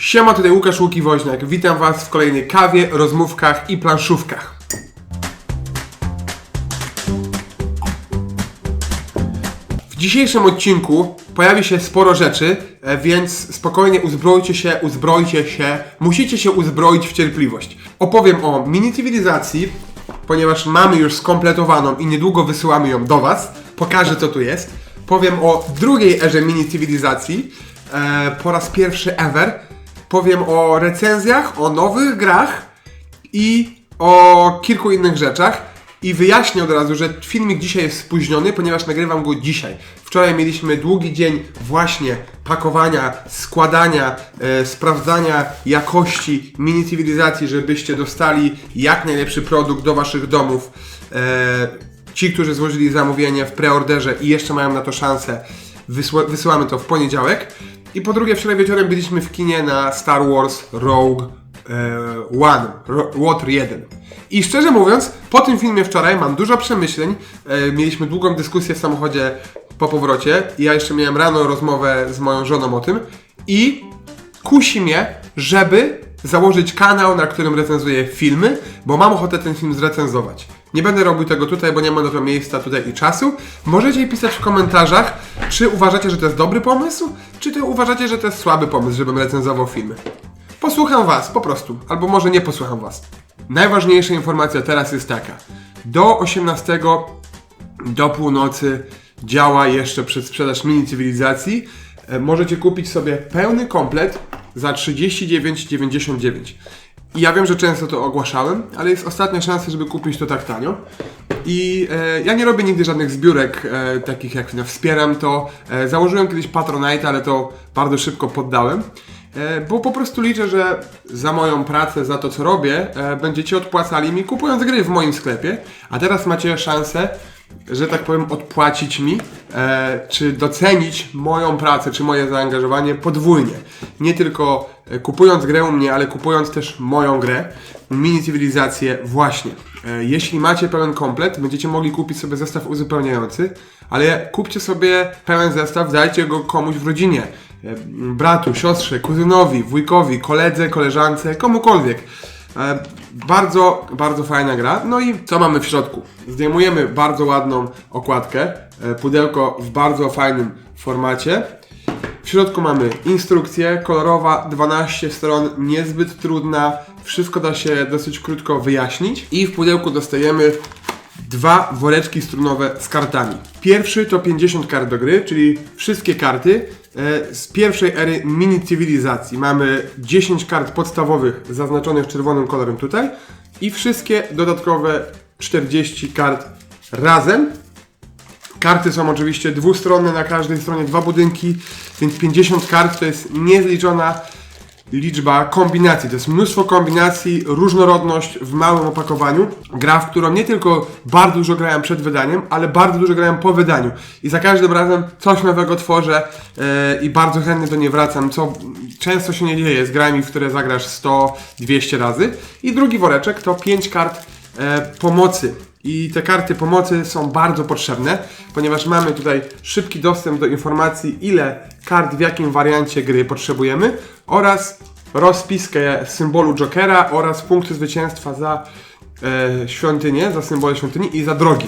Siema, tutaj Łukasz Łuki-Woźniak. Witam Was w kolejnej kawie, rozmówkach i planszówkach. W dzisiejszym odcinku pojawi się sporo rzeczy, e, więc spokojnie uzbrojcie się, uzbrojcie się. Musicie się uzbroić w cierpliwość. Opowiem o mini cywilizacji, ponieważ mamy już skompletowaną i niedługo wysyłamy ją do Was. Pokażę co tu jest. Powiem o drugiej erze mini cywilizacji, e, po raz pierwszy ever. Powiem o recenzjach, o nowych grach i o kilku innych rzeczach. I wyjaśnię od razu, że filmik dzisiaj jest spóźniony, ponieważ nagrywam go dzisiaj. Wczoraj mieliśmy długi dzień właśnie pakowania, składania, e, sprawdzania jakości mini cywilizacji, żebyście dostali jak najlepszy produkt do waszych domów. E, ci, którzy złożyli zamówienie w preorderze i jeszcze mają na to szansę, wysyłamy to w poniedziałek. I po drugie, wczoraj wieczorem byliśmy w kinie na Star Wars Rogue e, One, Water 1. I szczerze mówiąc, po tym filmie wczoraj mam dużo przemyśleń. E, mieliśmy długą dyskusję w samochodzie po powrocie. Ja jeszcze miałem rano rozmowę z moją żoną o tym. I kusi mnie, żeby założyć kanał, na którym recenzuję filmy, bo mam ochotę ten film zrecenzować. Nie będę robił tego tutaj, bo nie ma na to miejsca tutaj i czasu. Możecie pisać w komentarzach, czy uważacie, że to jest dobry pomysł, czy to uważacie, że to jest słaby pomysł, żebym recenzował filmy. Posłucham Was, po prostu. Albo może nie posłucham Was. Najważniejsza informacja teraz jest taka. Do 18 do północy działa jeszcze przedsprzedaż mini cywilizacji. E, Możecie kupić sobie pełny komplet za 39,99. I ja wiem, że często to ogłaszałem, ale jest ostatnia szansa, żeby kupić to tak tanio. I e, ja nie robię nigdy żadnych zbiórek e, takich jak no, wspieram to. E, założyłem kiedyś Patronite, ale to bardzo szybko poddałem. E, bo po prostu liczę, że za moją pracę, za to co robię, e, będziecie odpłacali mi kupując gry w moim sklepie. A teraz macie szansę, że tak powiem, odpłacić mi, e, czy docenić moją pracę, czy moje zaangażowanie podwójnie. Nie tylko e, kupując grę u mnie, ale kupując też moją grę, mini cywilizację właśnie. E, jeśli macie pełen komplet, będziecie mogli kupić sobie zestaw uzupełniający, ale kupcie sobie pełen zestaw, dajcie go komuś w rodzinie. E, bratu, siostrze, kuzynowi, wujkowi, koledze, koleżance, komukolwiek. E, Bardzo, bardzo fajna gra. No i co mamy w środku? Zdejmujemy bardzo ładną okładkę, e, pudełko w bardzo fajnym formacie. W środku mamy instrukcję kolorowa, 12 stron, niezbyt trudna, wszystko da się dosyć krótko wyjaśnić. I w pudełku dostajemy dwa woreczki strunowe z kartami. Pierwszy to 50 kart do gry, czyli wszystkie karty z pierwszej ery mini cywilizacji. Mamy 10 kart podstawowych zaznaczonych czerwonym kolorem tutaj i wszystkie dodatkowe 40 kart razem. Karty są oczywiście dwustronne, na każdej stronie dwa budynki, więc 50 kart to jest niezliczona liczba kombinacji. To jest mnóstwo kombinacji, różnorodność w małym opakowaniu. Gra, w którą nie tylko bardzo dużo grałem przed wydaniem, ale bardzo dużo grałem po wydaniu. I za każdym razem coś nowego tworzę e, i bardzo chętnie do niej wracam, co często się nie dzieje z grami, w które zagrasz 100-200 razy. I drugi woreczek to 5 kart e, pomocy. I te karty pomocy są bardzo potrzebne, ponieważ mamy tutaj szybki dostęp do informacji, ile kart w jakim wariancie gry potrzebujemy oraz rozpiskę symbolu Jokera oraz punkty zwycięstwa za e, świątynię, za symbole świątyni i za drogi.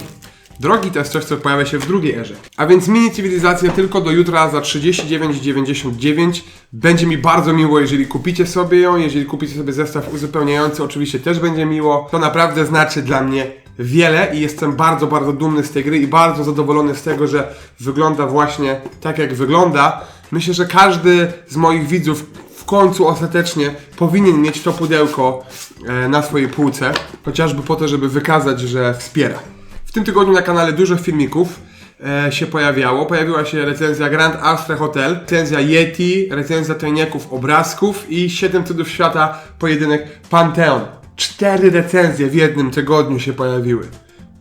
Drogi to jest coś, co pojawia się w drugiej erze. A więc mini cywilizacja tylko do jutra za 39,99. Będzie mi bardzo miło, jeżeli kupicie sobie ją, jeżeli kupicie sobie zestaw uzupełniający, oczywiście też będzie miło. To naprawdę znaczy dla mnie wiele i jestem bardzo, bardzo dumny z tej gry i bardzo zadowolony z tego, że wygląda właśnie tak, jak wygląda. Myślę, że każdy z moich widzów w końcu ostatecznie powinien mieć to pudełko e, na swojej półce, chociażby po to, żeby wykazać, że wspiera. W tym tygodniu na kanale dużo filmików e, się pojawiało. Pojawiła się recenzja Grand Austria Hotel, recenzja Yeti, recenzja tajniaków obrazków i 7 cudów świata pojedynek Pantheon. Cztery recenzje w jednym tygodniu się pojawiły.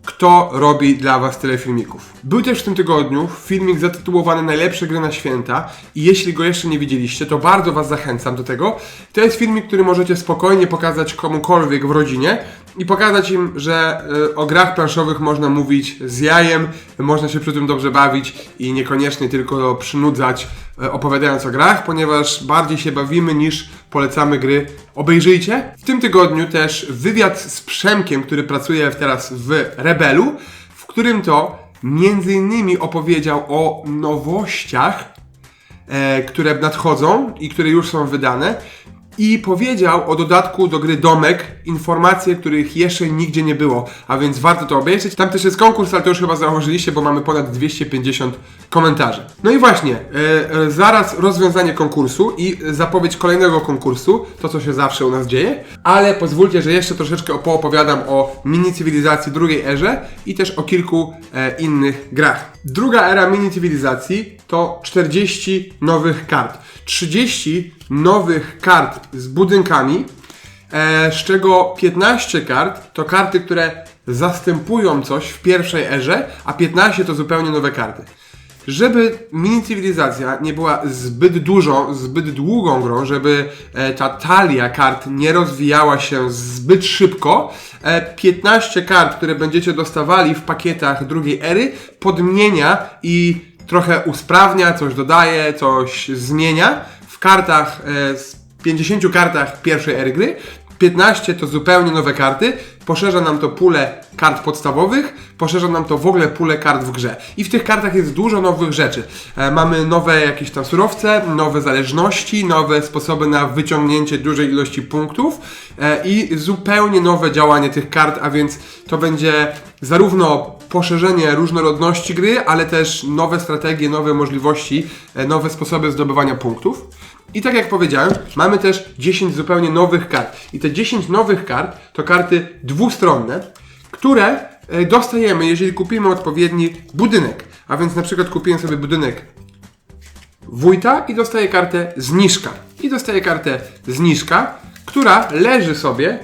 Kto robi dla Was tyle filmików? Był też w tym tygodniu filmik zatytułowany Najlepsze gry na święta i jeśli go jeszcze nie widzieliście, to bardzo Was zachęcam do tego. To jest filmik, który możecie spokojnie pokazać komukolwiek w rodzinie i pokazać im, że y, o grach planszowych można mówić z jajem, można się przy tym dobrze bawić i niekoniecznie tylko przynudzać e, opowiadając o grach, ponieważ bardziej się bawimy niż polecamy gry. Obejrzyjcie. W tym tygodniu też wywiad z Przemkiem, który pracuje teraz w Rebelu, w którym to między innymi opowiedział o nowościach, e, które nadchodzą i które już są wydane. I powiedział o dodatku do gry Domek informacje, których jeszcze nigdzie nie było, a więc warto to obejrzeć. Tam też jest konkurs, ale to już chyba zauważyliście, bo mamy ponad 250 komentarzy. No i właśnie, e, zaraz rozwiązanie konkursu i zapowiedź kolejnego konkursu, to co się zawsze u nas dzieje, ale pozwólcie, że jeszcze troszeczkę poopowiadam o mini cywilizacji drugiej erze i też o kilku e, innych grach. Druga era mini cywilizacji to 40 nowych kart. 30 nowych kart z budynkami, e, z czego 15 kart to karty, które zastępują coś w pierwszej erze, a 15 to zupełnie nowe karty. Żeby mini cywilizacja nie była zbyt dużą, zbyt długą grą, żeby e, ta talia kart nie rozwijała się zbyt szybko, e, 15 kart, które będziecie dostawali w pakietach drugiej ery, podmienia i trochę usprawnia, coś dodaje, coś zmienia w kartach, e, z 50 kartach pierwszej ery gry. 15 to zupełnie nowe karty, poszerza nam to pulę kart podstawowych, poszerza nam to w ogóle pulę kart w grze. I w tych kartach jest dużo nowych rzeczy. E, mamy nowe jakieś tam surowce, nowe zależności, nowe sposoby na wyciągnięcie dużej ilości punktów e, i zupełnie nowe działanie tych kart, a więc to będzie zarówno poszerzenie różnorodności gry, ale też nowe strategie, nowe możliwości, e, nowe sposoby zdobywania punktów. I tak jak powiedziałem, mamy też 10 zupełnie nowych kart. I te 10 nowych kart to karty dwustronne, które e, dostajemy, jeżeli kupimy odpowiedni budynek. A więc na przykład kupiłem sobie budynek wójta i dostaję kartę zniżka. I dostaję kartę zniżka, która leży sobie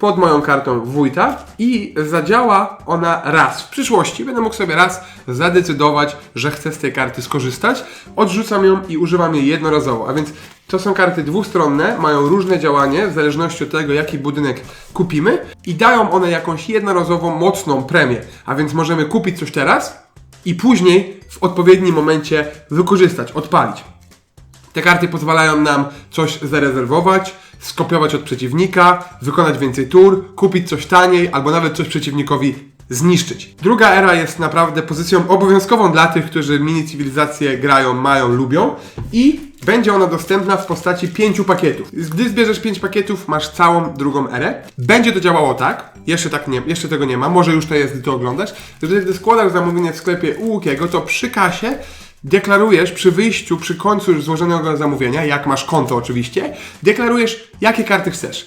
pod moją kartą wójta i zadziała ona raz. W przyszłości będę mógł sobie raz zadecydować, że chcę z tej karty skorzystać. Odrzucam ją i używam jej jednorazowo. A więc to są karty dwustronne, mają różne działanie w zależności od tego, jaki budynek kupimy i dają one jakąś jednorazową, mocną premię. A więc możemy kupić coś teraz i później w odpowiednim momencie wykorzystać, odpalić. Te karty pozwalają nam coś zarezerwować, skopiować od przeciwnika, wykonać więcej tur, kupić coś taniej albo nawet coś przeciwnikowi zniszczyć. Druga era jest naprawdę pozycją obowiązkową dla tych, którzy mini cywilizacje grają, mają, lubią i będzie ona dostępna w postaci pięciu pakietów. Gdy zbierzesz pięć pakietów, masz całą drugą erę. Będzie to działało tak, jeszcze tak nie, jeszcze tego nie ma, może już to jest, gdy to oglądasz, że gdy składasz zamówienie w sklepie u Łukiego, to przy kasie deklarujesz przy wyjściu, przy końcu już złożonego zamówienia, jak masz konto oczywiście, deklarujesz jakie karty chcesz.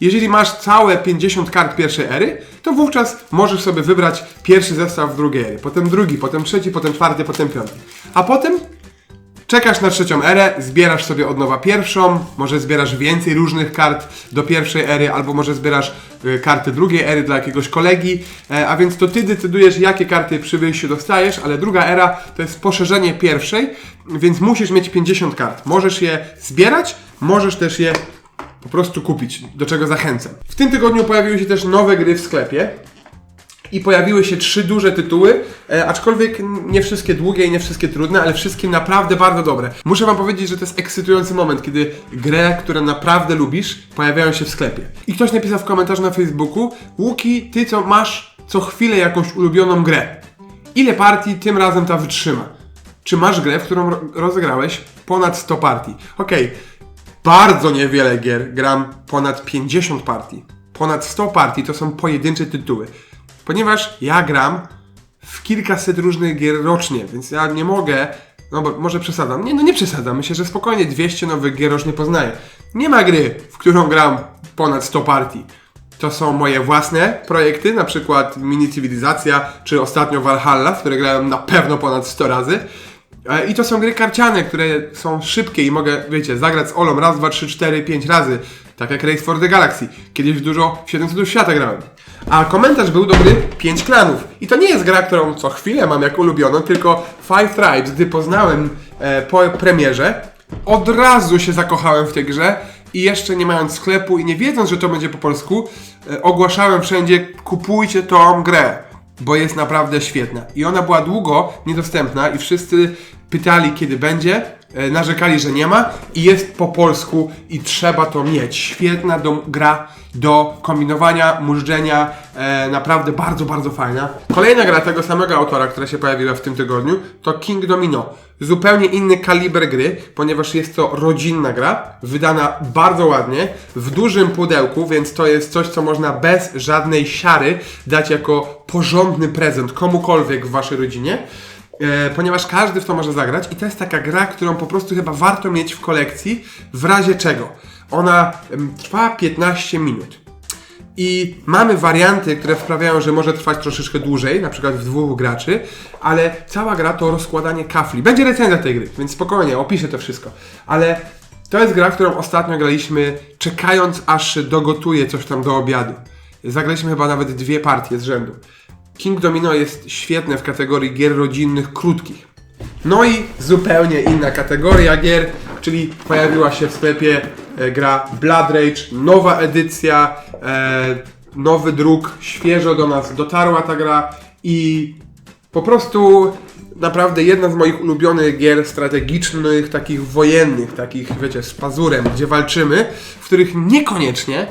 Jeżeli masz całe 50 kart pierwszej ery, to wówczas możesz sobie wybrać pierwszy zestaw drugiej ery, potem drugi, potem trzeci, potem czwarty, potem piąty. A potem Czekasz na trzecią erę, zbierasz sobie od nowa pierwszą, może zbierasz więcej różnych kart do pierwszej ery, albo może zbierasz y, karty drugiej ery dla jakiegoś kolegi, e, a więc to ty decydujesz, jakie karty przy wyjściu dostajesz, ale druga era to jest poszerzenie pierwszej, więc musisz mieć 50 kart. Możesz je zbierać, możesz też je po prostu kupić, do czego zachęcam. W tym tygodniu pojawiły się też nowe gry w sklepie i pojawiły się trzy duże tytuły, e, aczkolwiek nie wszystkie długie i nie wszystkie trudne, ale wszystkie naprawdę bardzo dobre. Muszę Wam powiedzieć, że to jest ekscytujący moment, kiedy grę, które naprawdę lubisz, pojawiają się w sklepie. I ktoś napisał w komentarzu na Facebooku, Łuki, ty co masz co chwilę jakąś ulubioną grę. Ile partii tym razem ta wytrzyma? Czy masz grę, w którą ro- rozegrałeś ponad 100 partii? Okej, bardzo niewiele gier gram ponad 50 partii. Ponad 100 partii to są pojedyncze tytuły. Ponieważ ja gram w kilkaset różnych gier rocznie, więc ja nie mogę. No bo może przesadzam. Nie, no nie przesadzam. Myślę, że spokojnie 200 nowych gier rocznie poznaję. Nie ma gry, w którą gram ponad 100 partii. To są moje własne projekty, na przykład Mini Cywilizacja, czy ostatnio Valhalla, w które grałem na pewno ponad 100 razy. E, I to są gry karciane, które są szybkie i mogę, wiecie, zagrać z Olą raz, dwa, trzy, cztery, pięć razy. Tak jak Race for the Galaxy. Kiedyś dużo w 700 świata grałem. A komentarz był do gry 5 klanów. I to nie jest gra, którą co chwilę mam jako ulubioną, tylko Five Tribes, gdy poznałem e, po premierze, od razu się zakochałem w tej grze i jeszcze nie mając sklepu i nie wiedząc, że to będzie po polsku, e, ogłaszałem wszędzie, kupujcie tą grę bo jest naprawdę świetna. I ona była długo niedostępna i wszyscy pytali, kiedy będzie. e, narzekali, że nie ma i jest po polsku i trzeba to mieć. Świetna do, gra do kombinowania, mużdżenia, e, naprawdę bardzo, bardzo fajna. Kolejna gra tego samego autora, która się pojawiła w tym tygodniu, to King Domino. Zupełnie inny kaliber gry, ponieważ jest to rodzinna gra, wydana bardzo ładnie, w dużym pudełku, więc to jest coś, co można bez żadnej siary dać jako porządny prezent komukolwiek w waszej rodzinie. E, ponieważ każdy w to może zagrać i to jest taka gra, którą po prostu chyba warto mieć w kolekcji, w razie czego. Ona trwa 15 minut. I mamy warianty, które sprawiają, że może trwać troszeczkę dłużej, na przykład w dwóch graczy, ale cała gra to rozkładanie kafli. Będzie recenzja tej gry, więc spokojnie, opiszę to wszystko. Ale to jest gra, którą ostatnio graliśmy, czekając aż dogotuje coś tam do obiadu. Zagraliśmy chyba nawet dwie partie z rzędu. King Domino jest świetne w kategorii gier rodzinnych krótkich. No i zupełnie inna kategoria gier, czyli pojawiła się w sklepie e, gra Blood Rage, nowa edycja, e, nowy druk, świeżo do nas dotarła ta gra i po prostu naprawdę jedna z moich ulubionych gier strategicznych, takich wojennych, takich wiecie, z pazurem, gdzie walczymy, w których niekoniecznie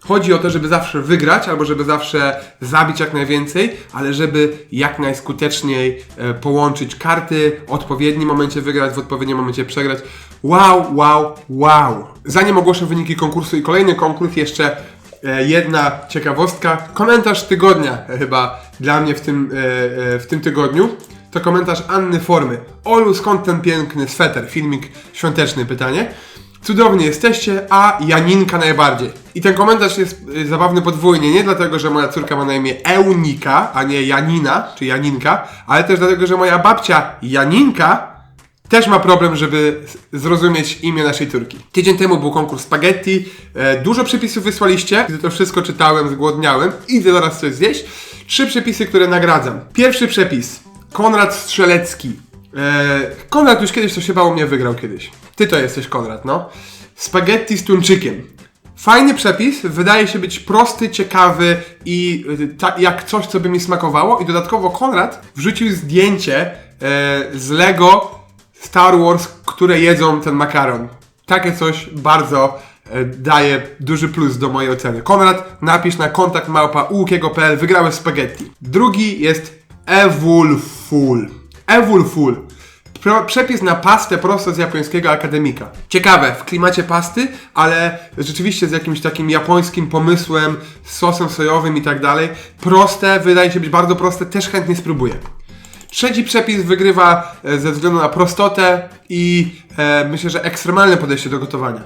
Chodzi o to, żeby zawsze wygrać, albo żeby zawsze zabić jak najwięcej, ale żeby jak najskuteczniej e, połączyć karty, w odpowiednim momencie wygrać, w odpowiednim momencie przegrać. Wow, wow, wow. Zanim ogłoszę wyniki konkursu i kolejny konkurs, jeszcze e, jedna ciekawostka. Komentarz tygodnia e, chyba dla mnie w tym, w tym tygodniu. To komentarz Anny Formy. Olu, skąd ten piękny sweter? Filmik świąteczny, pytanie. Cudownie jesteście, a Janinka najbardziej. I ten komentarz jest y, zabawny podwójnie, nie dlatego, że moja córka ma na imię Eunika, a nie Janina, czy Janinka, ale też dlatego, że moja babcia Janinka też ma problem, żeby zrozumieć imię naszej córki. Tydzień temu był konkurs spaghetti, e, dużo przepisów wysłaliście, gdy to wszystko czytałem, zgłodniałem, idę zaraz coś zjeść. Trzy przepisy, które nagradzam. Pierwszy przepis, Konrad Strzelecki. E, Konrad już kiedyś to się bało mnie wygrał kiedyś. Ty to jesteś Konrad, no. Spaghetti z tuńczykiem. Fajny przepis, wydaje się być prosty, ciekawy i y, ta, jak coś, co by mi smakowało. I dodatkowo Konrad wrzucił zdjęcie e, z Lego Star Wars, które jedzą ten makaron. Takie coś bardzo e, daje duży plus do mojej oceny. Konrad, napisz na kontakt małpa ułukiego.pl, wygrałeś spaghetti. Drugi jest Evulful. Evulful. Przepis na pastę prosto z japońskiego akademika. Ciekawe, w klimacie pasty, ale rzeczywiście z jakimś takim japońskim pomysłem, z sosem sojowym i tak dalej. Proste, wydaje się być bardzo proste, też chętnie spróbuję. Trzeci przepis wygrywa e, ze względu na prostotę i e, myślę, że ekstremalne podejście do gotowania.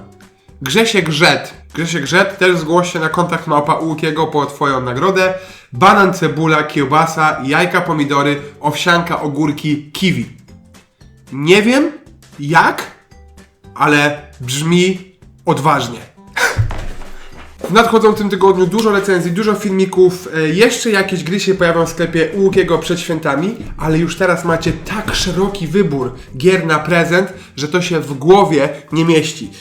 Grzesiek Rzet. Grzesiek Rzet też zgłoś się na kontakt małpa Łukiego po Twoją nagrodę. Banan, cebula, kiełbasa, jajka, pomidory, owsianka, ogórki, kiwi. Nie wiem jak, ale brzmi odważnie. W nadchodzącym tygodniu dużo recenzji, dużo filmików, e, jeszcze jakieś gry się pojawią w sklepie u Łukiego przed świętami, ale już teraz macie tak szeroki wybór gier na prezent, że to się w głowie nie mieści.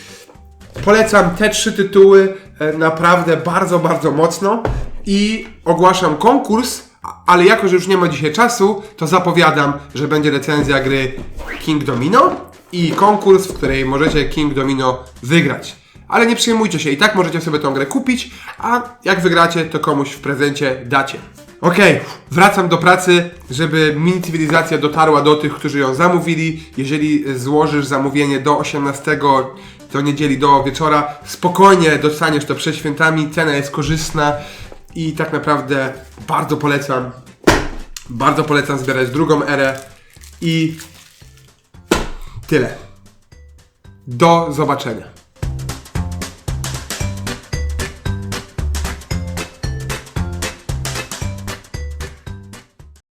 Polecam te trzy tytuły e, naprawdę bardzo, bardzo mocno i ogłaszam konkurs, ale jako, że już nie ma dzisiaj czasu, to zapowiadam, że będzie recenzja gry King Domino i konkurs, w której możecie King Domino wygrać. Ale nie przejmujcie się, i tak możecie sobie tą grę kupić, a jak wygracie, to komuś w prezencie dacie. Okej, wracam do pracy, żeby mini cywilizacja dotarła do tych, którzy ją zamówili. Jeżeli złożysz zamówienie do 18 do niedzieli do wieczora, spokojnie dostaniesz to przed świętami, cena jest korzystna i tak naprawdę bardzo polecam, bardzo polecam zbierać drugą erę i tyle. Do zobaczenia.